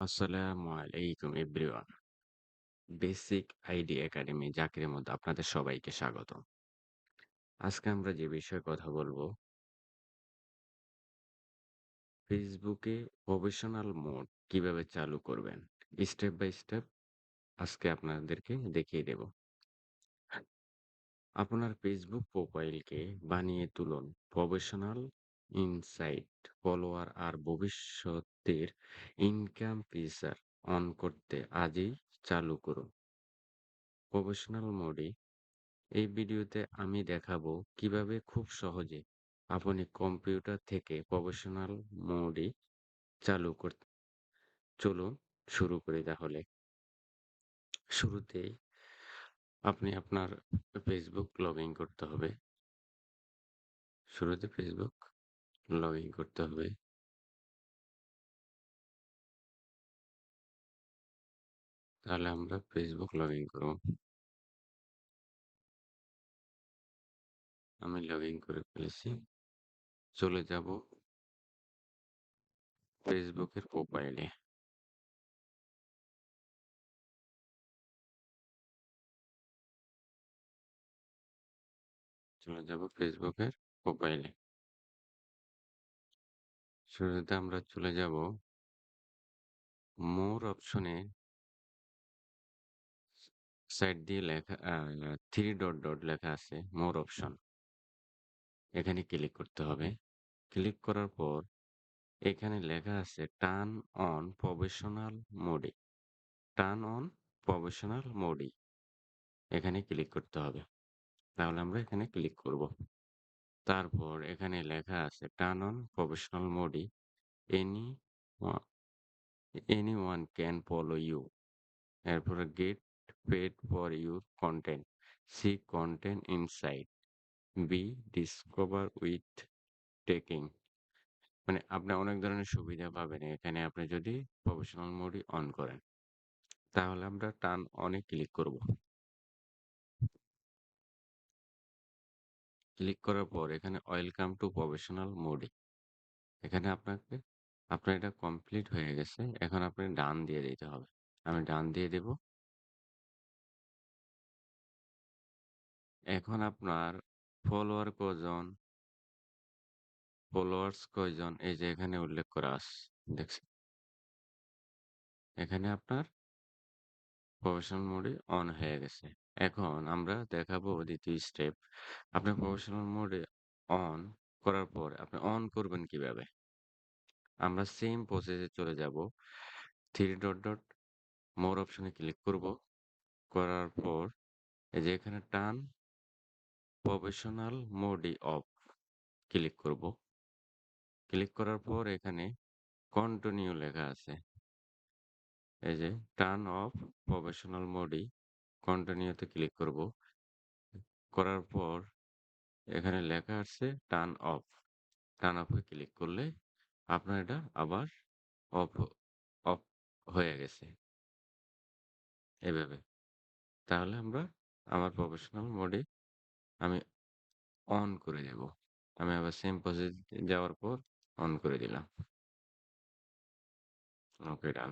আসসালামু আলাইকুম everyone. Basic ID academy জাকিরের মধ্যে আপনাদের সবাইকে স্বাগত আজকে আমরা যে বিষয়ে কথা বলব ফেসবুকে প্রফেশনাল মোড কীভাবে চালু করবেন? স্টেপ বাই স্টেপ আজকে আপনাদেরকে দেখিয়ে দেব। আপনার ফেসবুক প্রোফাইলকে বানিয়ে তুলুন প্রফেশনাল ইনসাইট, ফলোয়ার আর ভবিষ্যতের ইনকাম ফিচার অন করতে আজই চালু করুন। প্রফেশনাল মোডে এই ভিডিওতে আমি দেখাবো কীভাবে খুব সহজে আপনি কম্পিউটার থেকে প্রফেশনাল মোডে চালু করতে চলুন শুরু করি তাহলে শুরুতেই আপনি আপনার ফেসবুক লগ ইন করতে হবে শুরুতে ফেসবুক লগ ইন করতে হবে। তাহলে আমরা ফেসবুক লগ ইন করব। আমি লগ ইন করে ফেলেছি। চলে যাব ফেসবুকের প্রোফাইলে চলে যাব ফেসবুকের প্রোফাইলে শুরুতে আমরা চলে যাব মোর অপশনে সাইড দিয়ে লেখা থ্রি ডট ডট লেখা আছে, মোর অপশন। এখানে ক্লিক করতে হবে। ক্লিক করার পর এখানে লেখা আছে, টার্ন অন প্রফেশনাল মোডে। টার্ন অন প্রফেশনাল মোডে। এখানে ক্লিক করতে হবে। তাহলে আমরা এখানে ক্লিক করব। তারপর এখানে লেখা আছে টার্ন অন প্রফেশনাল মোডে any any one can follow you এরপরে get paid for your content see content inside be discover with taking মানে আপনি অনেক ধরনের সুবিধা পাবেন এখানে আপনি যদি প্রফেশনাল মোডই অন করেন। তাহলে আমরা টার্ন অনে ক্লিক করব। ক্লিক করার পর এখানে ওয়েলকাম টু প্রফেশনাল মোডে এখানে আপনাকে, আপনার এটা কমপ্লিট হয়ে গেছে, এখন আপনি ডান দিয়ে দিতে হবে। আমি ডান দিয়ে দেব। এখন আপনার ফলোয়ার কজন? ফলোয়ার্স কয়জন? এই যে এখানে উল্লেখ করা আছে দেখছেন? এখানে আপনার প্রফেশনাল মোডে অন হয়ে গেছে। এখন আমরা দেখাবো দ্বিতীয় স্টেপ আপনার প্রফেশনাল মোডে অন করার পর আপনি অন করবেন কীভাবে? আমরা সেম প্রসেসে চলে যাব। থ্রি ডট ডট মোর অপশনে ক্লিক করব। করার পর এই যে এখানে টান প্রফেশনাল মোডে অফ ক্লিক করব। ক্লিক করার পর এখানে কন্টিনিউ লেখা আছে। এই যে টার্ন অফ প্রফেশনাল মোডে কন্টিনিউতে ক্লিক করব। করার পর এখানে লেখা আছে টার্ন অফ টার্ন অফে ক্লিক করলে আপনার এটা আবার অফ অফ হয়ে গেছে। এভাবে। তাহলে আমরা আমার প্রফেশনাল মোডে আমি অন করে দেব। আমি আবার সেম প্রসেস যাওয়ার পর অন করে দিলাম। ওকে ডান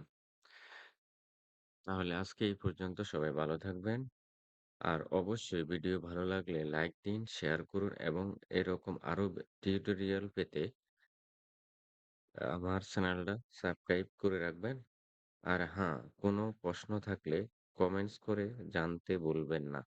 তাহলে আজকে এই পর্যন্ত সবাই ভালো থাকবেন। আর অবশ্যই ভিডিও ভালো লাগলে লাইক দিন, শেয়ার করুন এবং এরকম আরও টিউটোরিয়াল পেতে আমার চ্যানেলটা সাবস্ক্রাইব করে রাখবেন। আর হ্যাঁ কোনো প্রশ্ন থাকলে কমেন্টস করে জানতে বলবেন না।